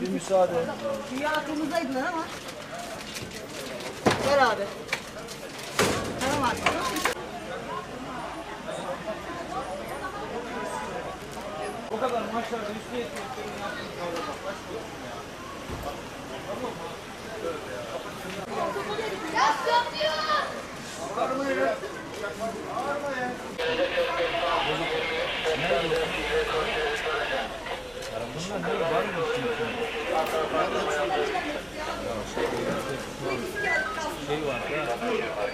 Bir müsaade. Güya aklımızdaydılar ama. Gel abi. Tamam abi. Maçlarda üstü yetmiyor. yaptığın kavga bak. Başka yok mu ya? Şey ben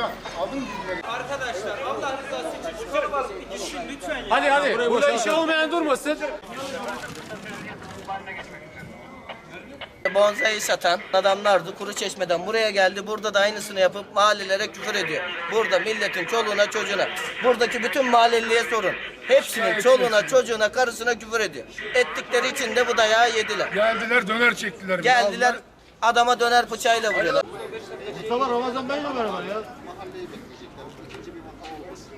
bu bayramı abi. Arkadaşlar Allah rızası için şu karabalı bir düşün lütfen ya. Hadi hadi. Burada işi olmayan durmasın. Bonsai satan adamlardı. Kuru çeşmeden buraya geldi. Burada da aynısını yapıp mahallelere küfür ediyor. Burada milletin çoluğuna çocuğuna. Buradaki bütün mahalleliye sorun. Hepsinin çoluğuna çocuğuna karısına küfür ediyor. Ettikleri için de bu dayağı yediler. Geldiler döner çektiler. Geldiler adama döner bıçağıyla vuruyorlar. Mustafa Ramazan Bey'le beraber ya. Sunday bekleyecekler. İkinci bir vaka olmasın.